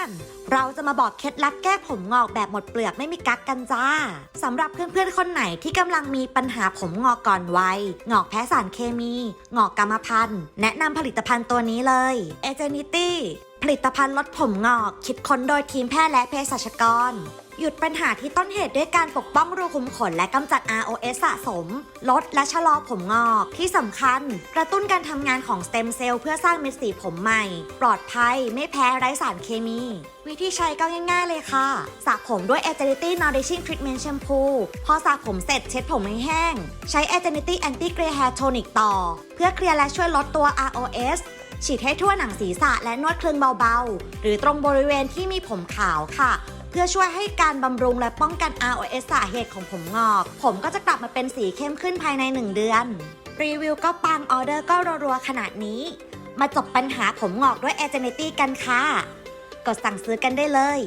อนๆ เราจะมาบอกเคล็ดลับแก้ผมงอกแบบหมดเปลือกไม่มีกั๊กกันจ้าสำหรับเพื่อนๆคนไหนที่กำลังมีปัญหาผมงอกก่อนวัยงอกแพ้สารเคมี งอกกรรมพันธุ์ แนะนำผลิตภัณฑ์ตัวนี้เลย e g e n i t y ผลิตภัณฑ์ลดผมงอก คิดค้นโดยทีมแพทย์และเภสัชกร หยุดปัญหาที่ต้นเหตุด้วยการปกป้องรูขุมขนและกำจัด ROS สะสม ลดและชะลอผมงอก ที่สำคัญ กระตุ้นการทำงานของสเต็มเซลล์เพื่อสร้างเม็ดสีผมใหม่ ปลอดภัย ไม่แพ้ไร้สารเคมีวิธีใช้ก็ง่ายๆเลยค่ะ สระผมด้วย Agility Nourishing Treatment Shampoo พอสระผมเสร็จเช็ดผมให้แห้ง ใช้ Agility Anti Gray Hair Tonic ต่อ เพื่อเคลียร์และช่วยลดตัว ROS ฉีดให้ทั่วหนังศีรษะและนวดคลึงเบาๆ หรือตรงบริเวณที่มีผมขาวค่ะ เพื่อช่วยให้การบำรุงและป้องกัน ROS สาเหตุของผมงอก ผมก็จะกลับมาเป็นสีเข้มขึ้นภายใน 1 เดือน รีวิวก็ปังออเดอร์ก็รัวๆขนาดนี้ มาจบปัญหาผมงอกด้วย a g e n i t y กันค่ะ กดสั่งซื้อกันได้เลย